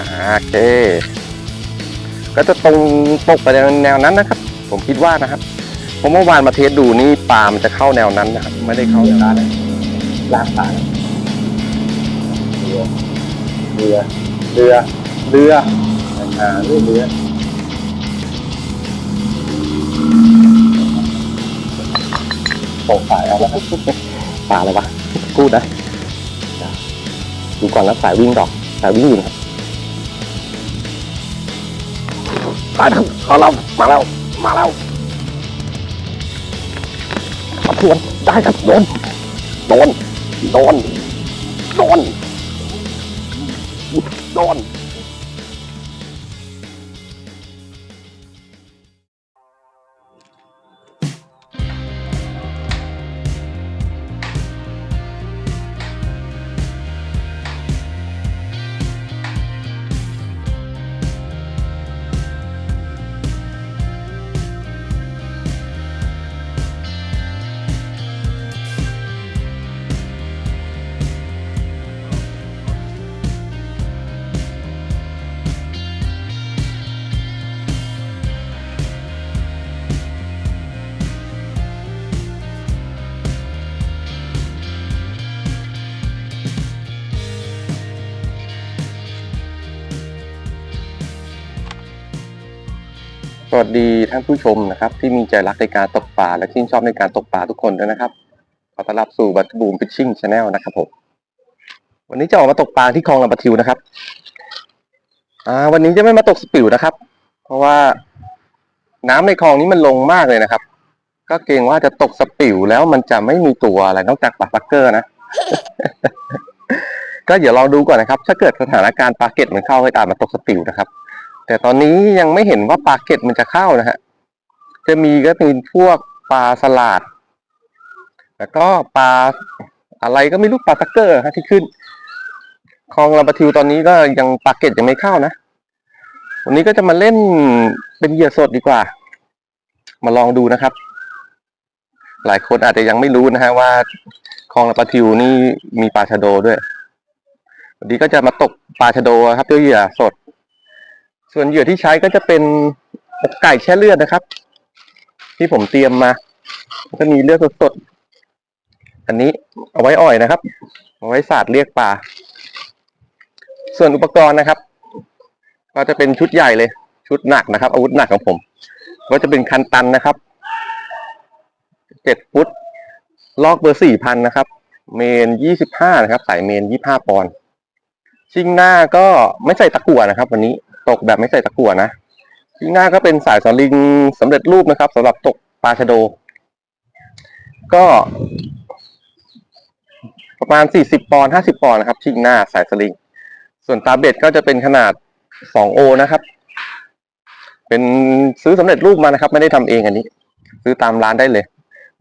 โอเค ก็จะตรงตกไปในแนวนั้นนะครับ ผมคิดว่านะครับเพราะเมื่อวานมาเทสดูนี่ปลามันจะเข้าแนวนั้นนะครับ ไม่ได้เข้าแนวนั้นลากปลาเรือ เรือ เรือเรืออ่าเรือเรือตกสายเอาแล้วครับปลาอะไรวะพูดนะดูก่อนนะสายวิ่งดอกสายวิ่งอยู่ครับ ไปครับเอาเรามาแล้วมาแล้วขับทวนได้ครับโดนโดนโดนโดนโดน สวัสดีท่านผู้ชมนะครับที่มีใจรักในการตกปลาและชื่นชอบในการตกปลาทุกคนด้วยนะครับขอต้อนรับสู่บัตบูมฟิชชิ่งชาแนลนะครับผมวันนี้จะออกมาตกปลาที่คลองลำปะทิวนะครับอ่าวันนี้จะไม่มาตกสปิวนะครับ เพราะว่าน้ำในคลองนี้มันลงมากเลยนะครับ ก็เกรงว่าจะตกสปิวแล้วมันจะไม่มีตัวอะไรนอกจากปลาปักเกอร์นะ ก็เดี๋ยวลองดูก่อนนะครับ ถ้าเกิดสถานการณ์ปลาเก็ตมันเข้าให้ตามมาตกสปิวนะครับ แต่ตอนนี้ยังไม่เห็นว่าปลาเก็ตมันจะเข้านะฮะ จะมีก็เป็นพวกปลาสลัดแล้วก็ปลาอะไรก็ไม่รู้ปลาตักเกอร์ฮะที่ขึ้นคลองลำปะทิวตอนนี้ก็ยังปลาเก็ตยังไม่เข้านะ วันนี้ก็จะมาเล่นเป็นเหยื่อสดดีกว่า มาลองดูนะครับ หลายคนอาจจะยังไม่รู้นะฮะว่าคลองลำปะทิวนี่มีปลาชะโดด้วย วันนี้ก็จะมาตกปลาชะโดครับด้วยเหยื่อสด ส่วนเหยื่อที่ใช้ก็จะเป็นอกไก่แช่เลือดนะครับ ที่ผมเตรียมมาก็มีเลือดสดๆอันนี้เอาไว้อ่อยนะครับ เอาไว้สาดเรียกปลาส่วนอุปกรณ์นะครับ ก็จะเป็นชุดใหญ่เลย ชุดหนักนะครับ อาวุธหนักของผม ก็จะเป็นคันตันนะครับเจ็ดฟุตลอกเบอร์สี่พันนะครับ เมนยี่สิบห้านะครับ สายเมนยี่ห้าปอนชิงหน้าก็ไม่ใส่ตะกั่วนะครับ วันนี้ ตกแบบไม่ใส่ตะกั่วนะชิงหน้าก็เป็นสายสลิงสำเร็จรูปนะครับสำหรับตกปลาชะโด ก็ ประมาณสี่สิบปอนด์ห้าสิบปอนด์นะครับ ชิงหน้าสายสลิง ส่วนตาเบ็ดก็จะเป็นขนาดสองโอนะครับ เป็นซื้อสำเร็จรูปมานะครับ ไม่ได้ทำเองอันนี้ ซื้อตามร้านได้เลย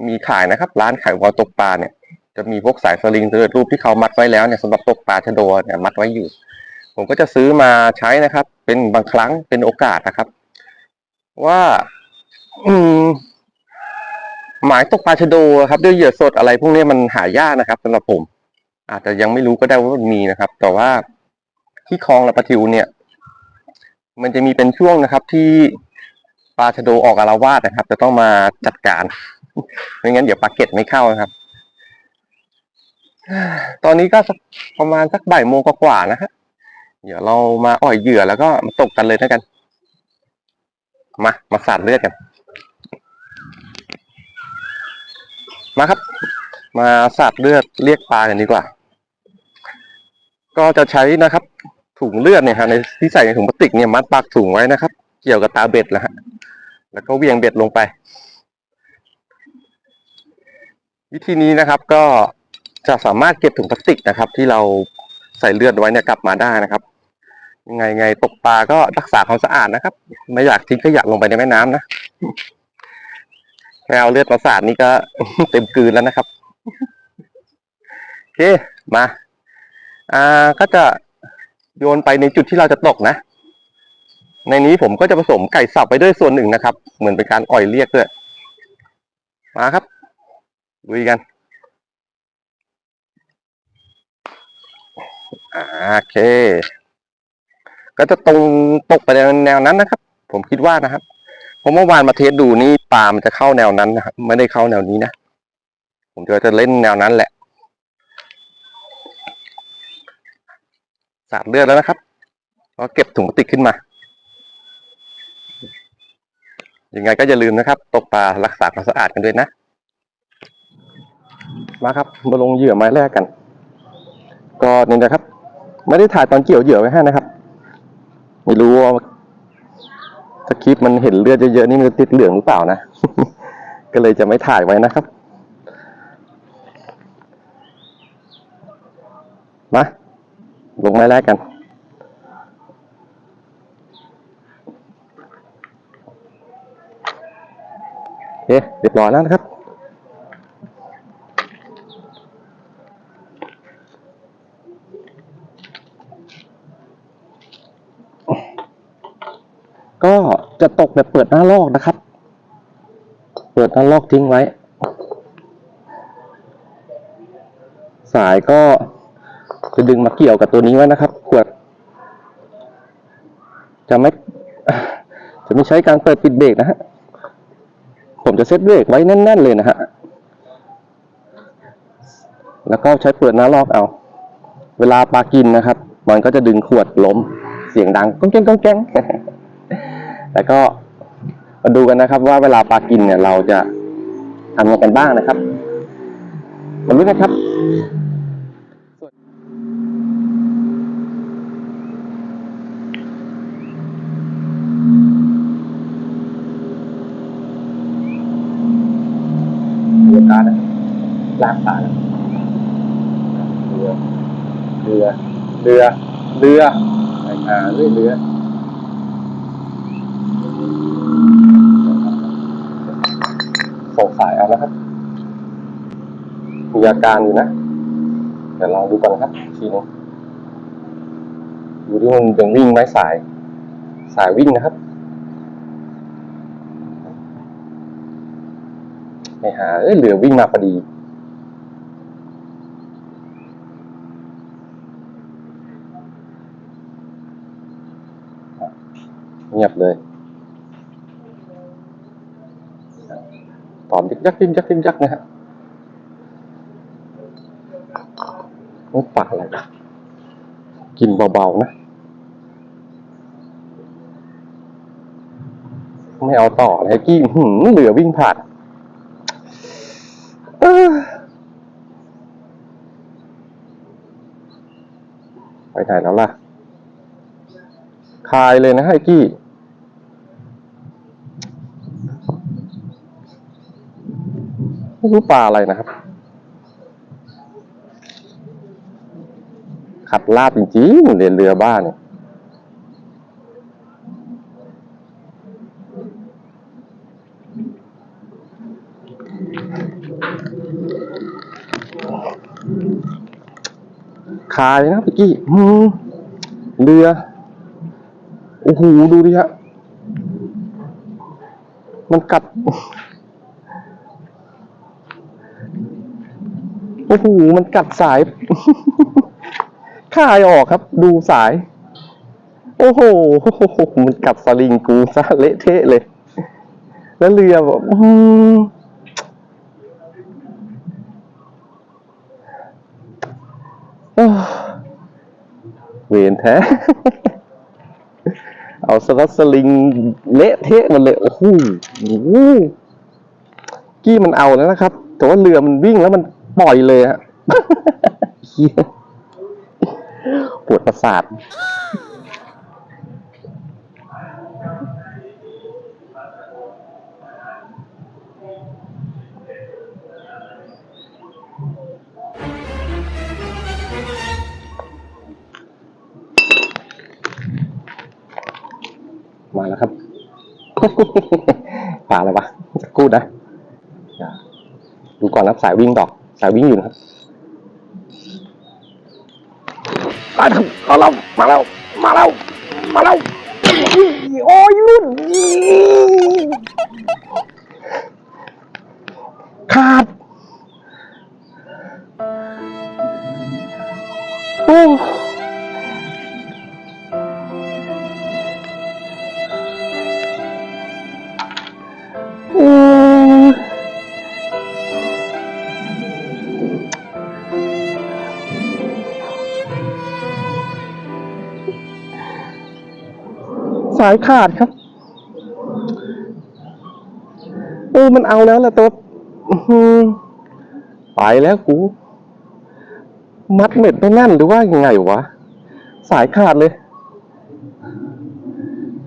มีขายนะครับ ร้านขายวอลตกปลาเนี่ยจะมีพวกสายสลิงสำเร็จรูปที่เขามัดไว้แล้วเนี่ยสำหรับตกปลาชะโดเนี่ยมัดไว้อยู่ ผมก็จะซื้อมาใช้นะครับ เป็นบางครั้งเป็นโอกาสนะครับ ว่า อืมหมายตกปลาชะโดครับด้วยเหยื่อสดอะไรพวกนี้มันหายากนะครับสำหรับผม อาจจะยังไม่รู้ก็ได้ว่ามันมีนะครับ แต่ว่าที่คลองลำปะทิวเนี่ย มันจะมีเป็นช่วงนะครับ ที่ปลาชะโดออกอารวาสนะครับ จะต้องมาจัดการไม่งั้นเดี๋ยวปลาเก็ตไม่เข้านะครับ ตอนนี้ก็ประมาณสักบ่ายโมงกว่าๆนะฮะ เดี๋ยวเรามาอ่อยเหยื่อแล้วก็มาตกกันเลยแล้วกัน มา มาสาดเลือดกัน มาครับ มาสาดเลือดเรียกปลากันดีกว่า ก็จะใช้นะครับ ถุงเลือดเนี่ยฮะในที่ใส่ในถุงพลาสติกเนี่ยมัดปากถุงไว้นะครับ เกี่ยวกับตาเบ็ดแล้วฮะ แล้วก็เวียงเบ็ดลงไป วิธีนี้นะครับก็จะสามารถเก็บถุงพลาสติกนะครับ ที่เราใส่เลือดไว้เนี่ยกลับมาได้นะครับ ยังไงไงตกปลาก็รักษาความสะอาดนะครับ ไม่อยากทิ้งขยะลงไปในแม่น้ำนะแค่เลือดมาสาดนี่ก็เต็มกลืนแล้วนะครับโอเคมา อ่าก็จะโยนไปในจุดที่เราจะตกนะ ในนี้ผมก็จะผสมไก่สับไปด้วยส่วนหนึ่งนะครับ เหมือนเป็นการอ่อยเรียกด้วยมาครับลุยกันโอเค ก็จะตรงตกไปในแนวนั้นนะครับ ผมคิดว่านะครับเพราะเมื่อวานมาเทสดูนี่ปลามันจะเข้าแนวนั้นนะครับไม่ได้เข้าแนวนี้นะผมจะจะเล่นแนวนั้นแหละสาดเลือดแล้วนะครับก็เก็บถุงพลาสติกขึ้นมายังไงก็อย่าลืมนะครับ ตกปลารักษาความสะอาดกันด้วยนะ มาครับมาลงเหยื่อไม้แรกกัน ก็นี่นะครับ ไม่ได้ถ่ายตอนเกี่ยวเหยื่อไว้ให้นะครับ ไม่รู้ว่าถ้าคลิปมันเห็นเลือดเยอะๆนี่มันจะติดเหลืองหรือเปล่านะ ก็เลยจะไม่ถ่ายไว้นะครับ มาลงไม้แรกกันโอเคเรียบร้อยแล้วนะครับ ก็จะ ตกแบบเปิดหน้าลอกนะครับ เปิดหน้าลอกทิ้งไว้ สายก็จะดึงมาเกี่ยวกับตัวนี้ไว้นะครับ ขวด จะไม่ จะไม่ใช้การเปิดปิดเบรกนะฮะ ผมจะเซตเบรกไว้แน่น ๆ เลยนะฮะ แล้วก็ใช้เปิดหน้าลอกเอา เวลาปลากินนะครับ มันก็จะดึงขวดล้ม เสียงดังก้องแก้งก้องแก้ง แล้วก็มาดูกันนะครับว่าเวลาปลากินเนี่ยเราจะทำยังไงกันบ้างนะครับมาลุ้นกันครับเรือการนะลากปลาเรือ เรือ เรือ เรือไปหาเรื่อยเรือ สงสายเอานะครับ มีอาการอยู่นะ เดี๋ยวลองดูก่อนครับ ทีนึงดูที่มันยังวิ่งไหมสาย สายวิ่งนะครับ ไม่หา เอ้ยเหลือวิ่งมาพอดีเงียบเลย ตอบ ยึกยักยึกยักยึกยักนะฮะนี่ปากอะไรนะกินเบาๆนะ ไม่เอาต่อเลยกี้หืมเหลือวิ่งผ่านไปไหนแล้วล่ะ คายเลยนะไอ้กี้ ไม่ รู้ปลาอะไรนะครับขัดลาบจริงๆเรียนเรือบ้านเนี่ยคายนะพี่กี้เรือ โอ้โห ดูดิฮะ มันกัด โอ้โหมันกัดสาย คายออกครับ ดูสาย โอ้โห มันกัดสลิงกูซะเละเทะเลย แล้วเรือแบบอื้อหือโอ้เวรแท้ เอาสลัดสลิงเละเทะมันเลยโอ้โหโอ้โหกี้มันเอาแล้วนะครับ แต่ว่าเรือมันวิ่งแล้วมัน ปล่อยเลยฮะปวดประสาทมาแล้วครับป่าอะไรวะจะกูดนะ ดูก่อนนะครับสายวิ่งดอก สายวิ่งอยู่นะครับมาแล้วมาแล้วมาแล้วมาแล้วมาแล้วโอ้ยรุ่นขาด สายขาดครับเออมันเอาแล้วแหละตัวไปแล้วกู มัดเม็ดไม่แน่นหรือว่ายังไงวะ สายขาดเลย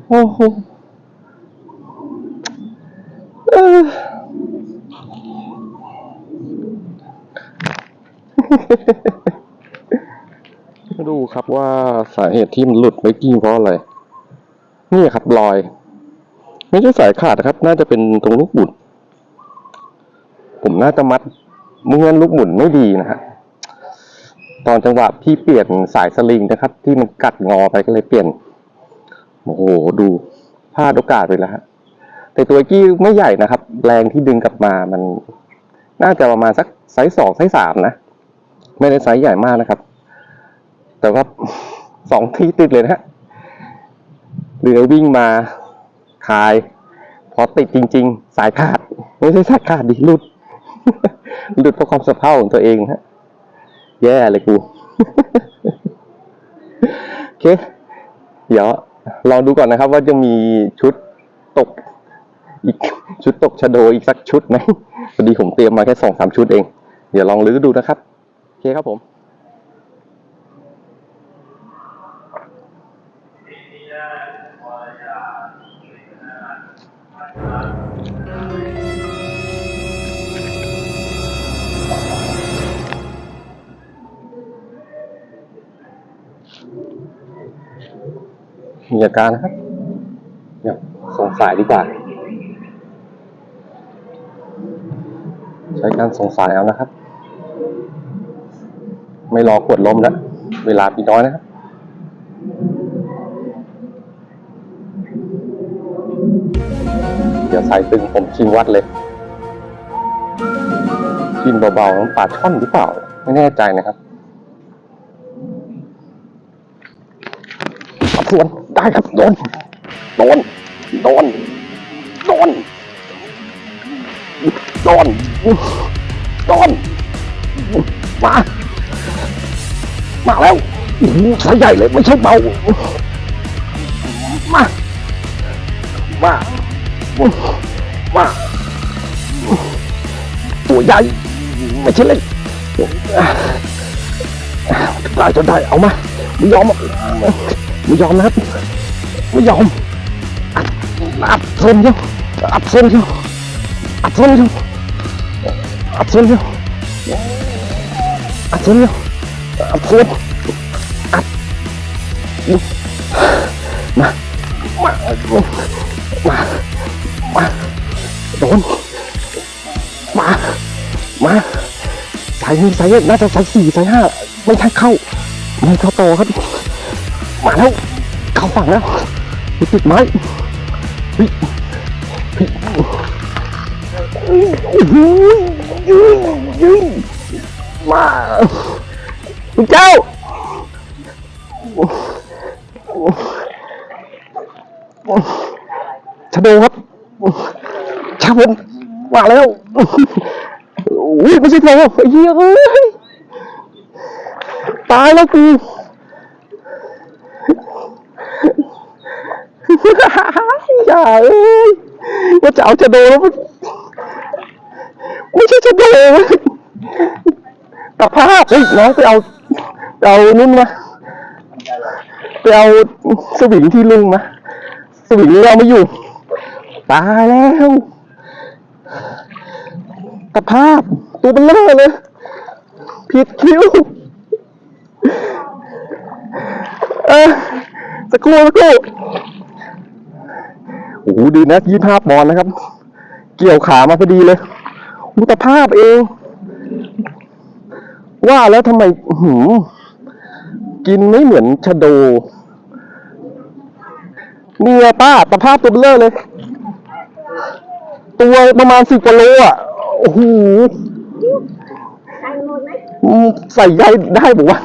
โอ้โหเออมาดูครับว่าสาเหตุที่มันหลุดเมื่อกี้เพราะอะไร นี่ครับรอย ไม่ใช่สายขาดครับ น่าจะเป็นตรงลูกบุดผมน่าจะมัดเมื่อนลูกหมุนไม่ดีนะฮะตอนจังหวะพี่เปลี่ยนสายสลิงนะครับ ที่มันกัดงอไปก็เลยเปลี่ยนโอ้โหดูพลาดโอกาสไปแล้วฮะแต่ตัวกี้ไม่ใหญ่นะครับ แรงที่ดึงกลับมามัน น่าจะประมาณสักไซส์สองไซส์สามนะไม่ได้ไซส์ใหญ่มากนะครับ แต่ว่าสองทีติดเลยนะฮะ เรือวิ่งมาคาย พอติดจริง ๆ สายขาด ไม่ใช่สายขาดดิหลุดหลุดเพราะความสะเพร่าของตัวเองฮะแย่เลยกูโอเค เดี๋ยวลองดูก่อนนะครับ ว่าจะมีชุดตก อีกชุดตกชะโดอีกสักชุดไหมพอดีผมเตรียมมาแค่สองสามชุดเอง เดี๋ยวลองลื้อดูนะครับ โอเคครับผม มีอาการนะครับเดี๋ยวส่งสายดีกว่า ใช้การส่งสายเอานะครับ ไม่รอขวดลมแล้วเวลาปีน้อยนะครับเดี๋ยวสายตึงผมชิงวัดเลยกินเบาๆน้ำปลาช่อนหรือเปล่า ไม่แน่ใจนะครับขับสวน ได้ครับโดนโดนโดนโดนโดนโดนมา มาแล้วสายใหญ่เลยไม่ใช่เบา มา มา มา ตัวใหญ่ไม่ใช่เล็กได้จนได้เอามาไม่ยอมอะ ไม่ยอมนะครับ ไม่ยอม อัดอัดเส้นเดียวอัดเส้นเดียวอัดเส้นเดียวอัดเส้นเดียวอัดเส้นเดียวอัดเส้นอัดมามามามาโดนมามาสายนี้สายน่าจะสายสี่สายห้าไม่ใช่เข้าไม่เข้าต่อครับ มาแล้วเข้าฝั่งแล้วมีติดไม้เฮ้ยเฮ้ยโอ้โหยืนยืนมาคุณเจ้าชะโดครับชาผมมาแล้วโอ้ยไม่ใช่เราไอ้เหี้ยเอ้ยตายแล้วกู อย่าเอ้ยว่าจะเอาจะโดนไม่ใช่จะโดนตะภาพเฮ้ยน้องไปเอาเอานุ่นมาไปเอาสวิงที่ลุงมาสวิงเราไม่อยู่ตายแล้วตะภาพตัวเบลเลอเลย ผิดคิว ออสักครู่สักครู่โอ้โหดีนะยี่ห้าปอนด์นะครับ เกี่ยวขามาพอดีเลยอุตภาพเอง ว่าแล้วทำไมอื้อหือกินไม่เหมือนชะโดเนี่ยป้าตะภาพตัวเบลอเลย ตัวประมาณสิบกว่าโลอะโอ้โหใส่หมดไหมอืมใส่ใหญ่ได้บอกว่า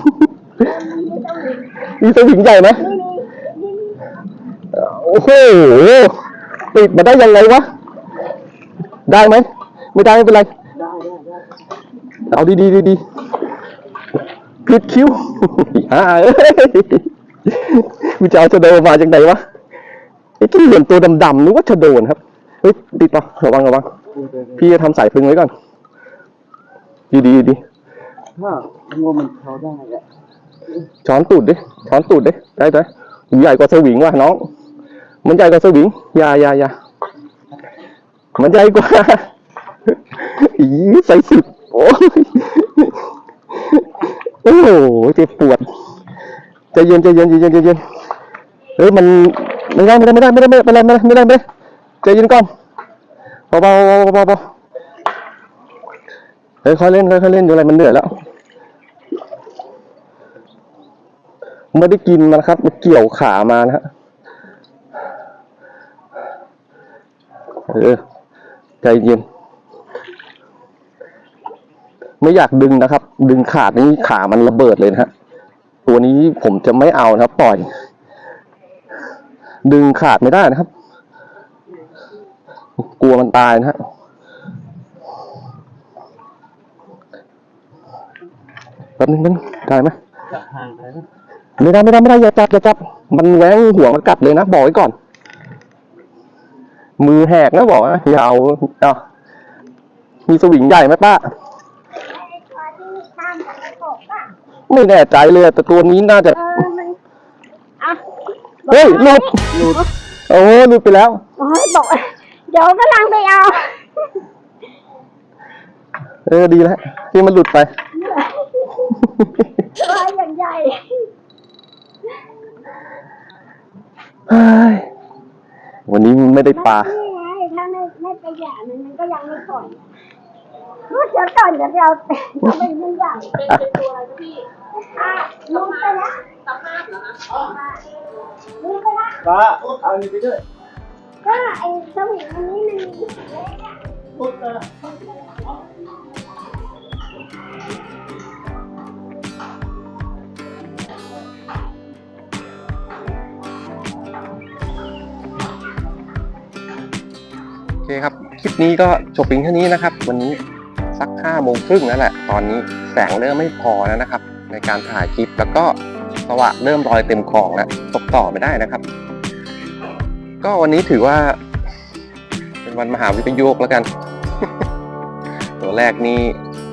มีสวิงใหญ่ไหมโอ้โหติดมาได้ยังไงวะ ได้ไหม ไม่ได้ไม่เป็นไร เอาดีดีดีดีๆผิดคิ้วอ่าเอ้ยกูจะเอาจะเดินมาจากไหนวะไอ้ที่เหลือนตัวดำๆนึกว่าจะโดนครับ เฮ้ยติดต่อระวังระวัง พี่จะทำสายพึงไว้ก่อน ดีดีดีถ้างัวมันเขาได้อะ ช้อนตูดดิ ช้อนตูดดิ ได้ได้ใหญ่กว่าสวิงว่ะน้อง มันใหญ่กว่าสวิงย่าย่าย่ามันใหญ่กว่าอีใส่สิบโอ้ยโอ้โหเจ็บปวดใจเย็นใจเย็นใจเย็นใจเย็นเฮ้ยมันไม่ได้ไม่ได้ไม่ได้ไม่ได้ไม่ได้ไม่ได้ไม่ได้ไม่ได้ใจเย็นก่อนเบาเบาเบาเบาเบาเฮ้ยค่อยเล่นค่อยเล่นอยู่อะไรมันเหนื่อยแล้ว ไม่ได้กินมันครับมันเกี่ยวขามานะฮะเออใจเย็น ไม่อยากดึงนะครับ ดึงขาดนี้ขามันระเบิดเลยนะฮะตัวนี้ผมจะไม่เอานะครับ ปล่อย ดึงขาดไม่ได้นะครับ กลัวมันตายนะฮะแป๊บนึงแป๊บนึงได้ไหมจะห่างไปนะ ไม่ได้ไม่ได้ไม่ได้อย่าจับอย่าจับ มันแหวงหัวมันกัดเลยนะบอกไว้ก่อน มือแหกนะบอกนะอย่าเอาเอามีสวิงใหญ่ไหมป้าไอ้ตัวที่ข้ามกับกระโปงอะไม่แน่ใจเลยแต่ตัวนี้น่าจะเออมันอะเฮ้ยหลุดหลุดโอ้หลุดไปแล้วโอ้ยบอกเดี๋ยวกำลังไปเอาเออดีแล้วที่มันหลุดไปตัวอย่างใหญ่ เฮ้ย วันนี้ไม่ได้ปลานี่ไงถ้าไม่ไม่ไปหย่ามันมันก็ยังไม่ปล่อยรู้เดี๋ยวก่อนเดี๋ยวเราเราเป็นมันใหญ่เป็นตัวอะไรพี่อะลุงไปละสภาพเหรอคะลุงไปละป้าเอาอันนี้ไปด้วยก็ไอ้สวิงอันนี้มันเล็กอะ เออโอเคครับ คลิปนี้ก็จบเพียงเท่านี้นะครับ วันนี้สักห้าโมงครึ่งแล้วแหละ ตอนนี้แสงเริ่มไม่พอแล้วนะครับ ในการถ่ายคลิปแล้วก็สว่าเริ่มลอยเต็มคลองแล้วตกต่อไม่ได้นะครับ ก็วันนี้ถือว่า เป็นวันมหาวิปโยคแล้วกัน ตัวแรกนี่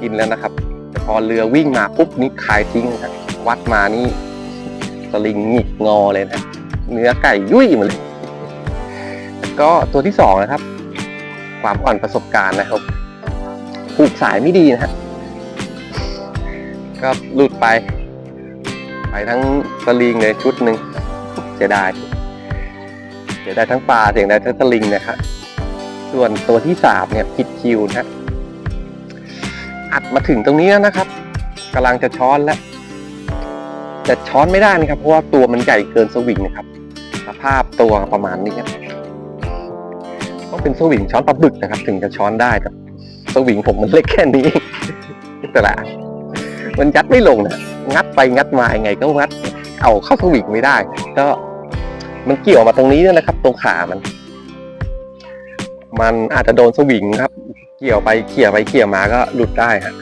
กินแล้วนะครับ แต่พอเรือวิ่งมาปุ๊บนี่ขายทิ้งครับวัดมานี่สลิงหงิกงอเลยนะ เนื้อไก่ยุ่ยหมาเลยแล้วก็ตัวที่สองนะครับ ความอ่อนประสบการณ์นะครับผูกสายไม่ดีนะฮะก็หลุดไป ไปทั้งสลิงเลยชุดหนึ่งเสียดายเสียดายทั้งปลาเสียดายทั้งสลิงนะครับส่วนตัวที่สามเนี่ยผิดคิวนะฮะอัดมาถึงตรงนี้แล้วนะครับกำลังจะช้อนแล้วแต่ช้อนไม่ได้นะครับ เพราะว่าตัวมันใหญ่เกินสวิงนะครับ สภาพตัวประมาณนี้ครับ เป็นสวิงช้อนปลาบึกนะครับ ถึงจะช้อนได้แต่สวิงผมมันเล็กแค่นี้แต่ละมันยัดไม่ลงนะงัดไปงัดมายังไงก็งัด เอาเข้าสวิงไม่ได้ ก็มันเกี่ยวมาตรงนี้นะครับ ตรงขามัน มันอาจจะโดนสวิงครับ เกี่ยวไปเขี่ยวไปเขี่ยวมาก็หลุดได้ฮะ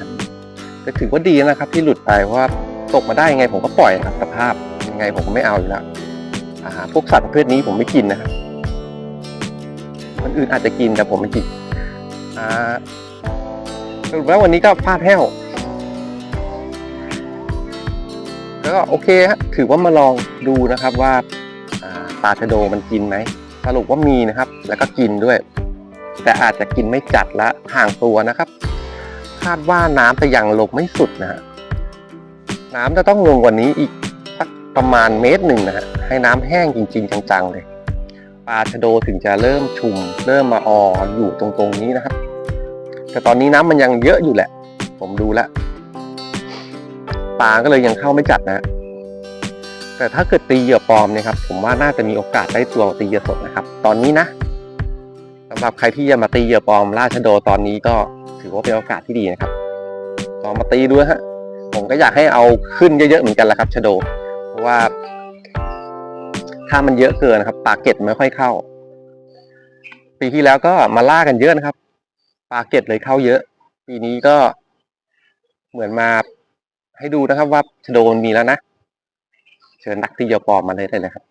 ก็ถือว่าดีนะครับ ที่หลุดไปเพราะว่าตกมาได้ยังไงผมก็ปล่อยครับสภาพยังไงผมไม่เอาอยู่แล้วอ่าพวกสัตว์ประเภทนี้ผมไม่กินนะครับ คนอื่นอาจจะกินแต่ผมไม่กินอ่าสรุปแล้ววันนี้ก็พลาดแห้วแล้วก็โอเคฮะถือว่ามาลองดูนะครับว่าอ่าปลาชะโดมันกินไหมสรุปว่ามีนะครับ แล้วก็กินด้วย แต่อาจจะกินไม่จัดและห่างตัวนะครับ คาดว่าน้ำจะยังลงไม่สุดนะฮะน้ำจะต้องลงกว่านี้อีกสักประมาณเมตรหนึ่งนะฮะให้น้ำแห้งจริง ๆ จังๆเลย ปลาชะโดถึงจะเริ่มชุม เริ่มมาอออยู่ตรงๆนี้นะครับ แต่ตอนนี้น้ำมันยังเยอะอยู่แหละ ผมดูแล้วปลาก็เลยยังเข้าไม่จัดนะ แต่ถ้าเกิดตีเหยื่อปลอมเนี่ยครับ ผมว่าน่าจะมีโอกาสได้ตัวตีเหยื่อสดนะครับ ตอนนี้นะสำหรับใครที่จะมาตีเหยื่อปลอมล่าชะโดตอนนี้ก็ถือว่าเป็นโอกาสที่ดีนะครับลองมาตีดูนะฮะผมก็อยากให้เอาขึ้นเยอะๆเหมือนกันแหละครับชะโด เพราะว่า ถ้ามันเยอะเกินนะครับปลาเก็ตไม่ค่อยเข้า ปีที่แล้วก็มาล่ากันเยอะนะครับปลาเก็ตเลยเข้าเยอะ ปีนี้ก็เหมือนมาให้ดูนะครับว่าโดมันมีแล้วนะ เชิญนักที่ยาปลอมมาเลยได้เลยครับ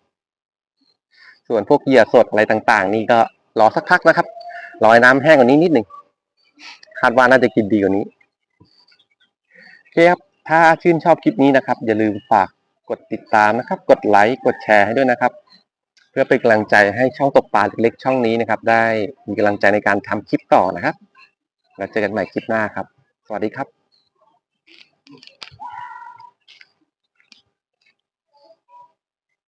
ส่วนพวกเหยื่อสดอะไรต่าง ๆ นี่ก็รอสักพักนะครับรอให้น้ำแห้งกว่านี้นิดหนึ่งคาดว่าน่าจะกินดีกว่านี้โอเคครับ ถ้าชื่นชอบคลิปนี้นะครับ อย่าลืมฝาก กดติดตามนะครับ กดไลค์กดแชร์ให้ด้วยนะครับ เพื่อเป็นกำลังใจให้ช่องตกปลาเล็กๆช่องนี้นะครับ ได้มีกำลังใจในการทำคลิปต่อนะครับ แล้วเจอกันใหม่คลิปหน้าครับ สวัสดีครับ